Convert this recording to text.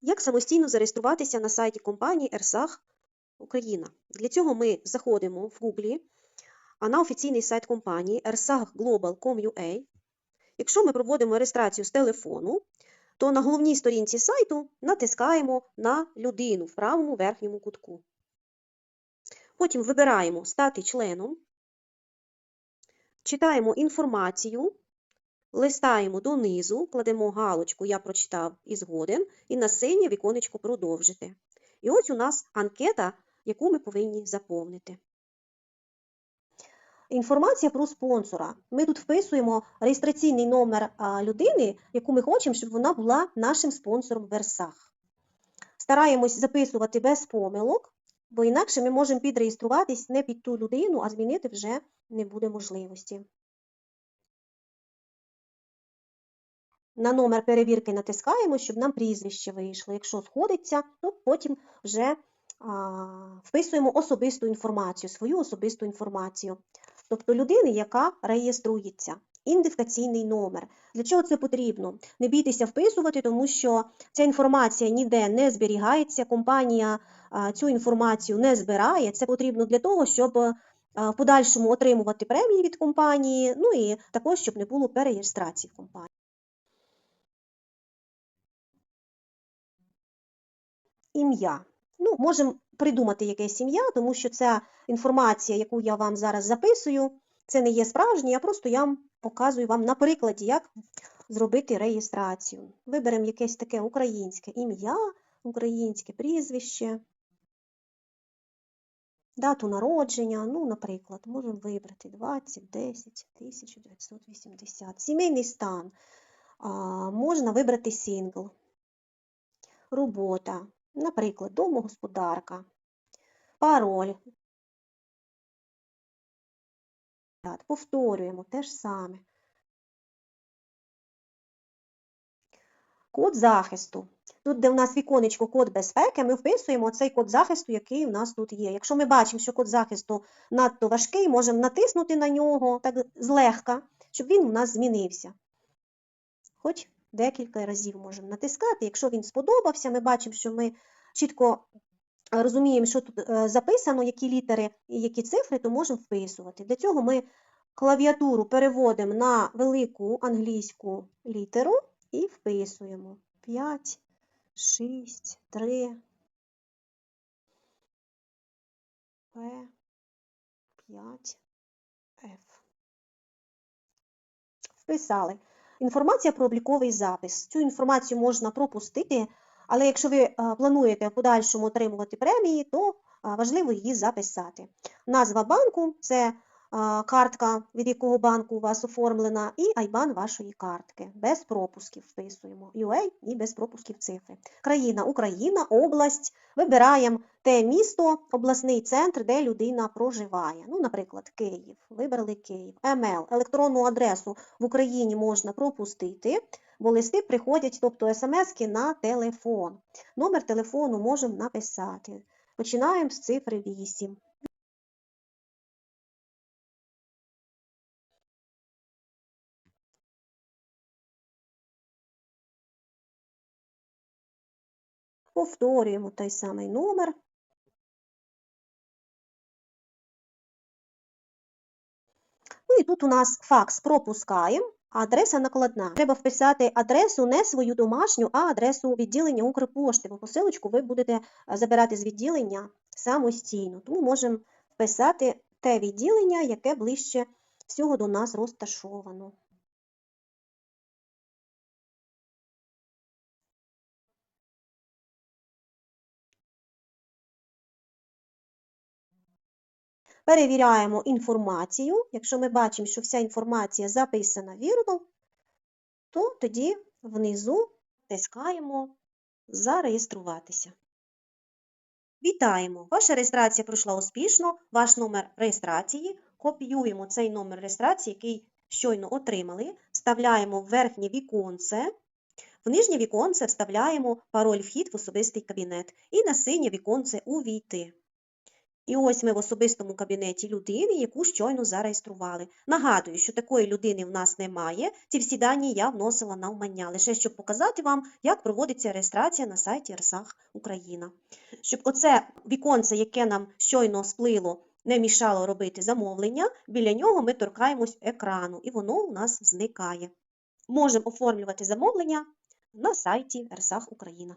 Як самостійно зареєструватися на сайті компанії Ерсах Україна? Для цього ми заходимо в Google а на офіційний сайт компанії ersachglobal.com.ua. Якщо ми проводимо реєстрацію з телефону, то на головній сторінці сайту натискаємо на людину в правому верхньому кутку. Потім вибираємо Стати членом, читаємо інформацію, листаємо донизу, кладемо галочку Я прочитав і згоден, і на синє віконечко Продовжити. І ось у нас анкета, яку ми повинні заповнити. Інформація про спонсора. Ми тут вписуємо реєстраційний номер людини, яку ми хочемо, щоб вона була нашим спонсором в Версах. Стараємось записувати без помилок, бо інакше ми можемо підреєструватись не під ту людину, а змінити вже не буде можливості. На номер перевірки натискаємо, щоб нам прізвище вийшло. Якщо сходиться, то потім вже а, вписуємо особисту інформацію, свою особисту інформацію. Тобто людини, яка реєструється. Ідентифікаційний номер. Для чого це потрібно? Не бійтеся вписувати, тому що ця інформація ніде не зберігається, компанія цю інформацію не збирає. Це потрібно для того, щоб в подальшому отримувати премії від компанії, ну і також, щоб не було перереєстрації в компанії. Ім'я. Ну, можемо придумати якесь ім'я, тому що ця інформація, яку я вам зараз записую, це не є справжнє, я просто я вам показую вам на прикладі, як зробити реєстрацію. Виберемо якесь таке українське ім'я, українське прізвище, дату народження, ну, наприклад, можемо вибрати 20, 10, 1980. Сімейний стан. А, можна вибрати сингл. Робота. Наприклад, домогосподарка, пароль. Повторюємо те ж саме. Код захисту. Тут, де в нас віконечко код безпеки, ми вписуємо цей код захисту, який у нас тут є. Якщо ми бачимо, що код захисту надто важкий, можемо натиснути на нього так злегка, щоб він у нас змінився. Хоч декілька разів можемо натискати. Якщо він сподобався, ми бачимо, що ми чітко розуміємо, що тут е, записано, які літери і які цифри, то можемо вписувати. Для цього ми клавіатуру переводимо на велику англійську літеру і вписуємо 5, 6, 3, П, 5, Ф. Вписали. Інформація про обліковий запис. Цю інформацію можна пропустити, але якщо ви плануєте в подальшому отримувати премії, то важливо її записати. Назва банку це картка, від якого банку у вас оформлена, і айбан вашої картки. Без пропусків вписуємо. UA і без пропусків цифри. Країна Україна, область. Вибираємо те місто, обласний центр, де людина проживає. Ну, Наприклад, Київ. Вибрали Київ. МЛ. Електронну адресу в Україні можна пропустити, бо листи приходять, тобто смски на телефон. Номер телефону можемо написати. Починаємо з цифри 8. Повторюємо той самий номер. Ну і тут у нас факс пропускаємо, а адреса накладна. Треба вписати адресу не свою домашню, а адресу відділення Укрпошти, бо посилочку ви будете забирати з відділення самостійно. Тому можемо вписати те відділення, яке ближче всього до нас розташовано. Перевіряємо інформацію. Якщо ми бачимо, що вся інформація записана вірно, то тоді внизу тискаємо Зареєструватися. Вітаємо! Ваша реєстрація пройшла успішно. Ваш номер реєстрації. Копіюємо цей номер реєстрації, який щойно отримали, вставляємо в верхнє віконце. В нижнє віконце вставляємо пароль вхід в особистий кабінет і на синє віконце Увійти. І ось ми в особистому кабінеті людини, яку щойно зареєстрували. Нагадую, що такої людини в нас немає. Ці всі дані я вносила навмання, лише щоб показати вам, як проводиться реєстрація на сайті РСАХ Україна. Щоб оце віконце, яке нам щойно сплило, не мішало робити замовлення, біля нього ми торкаємось екрану, і воно у нас зникає. Можемо оформлювати замовлення на сайті РСАХ Україна.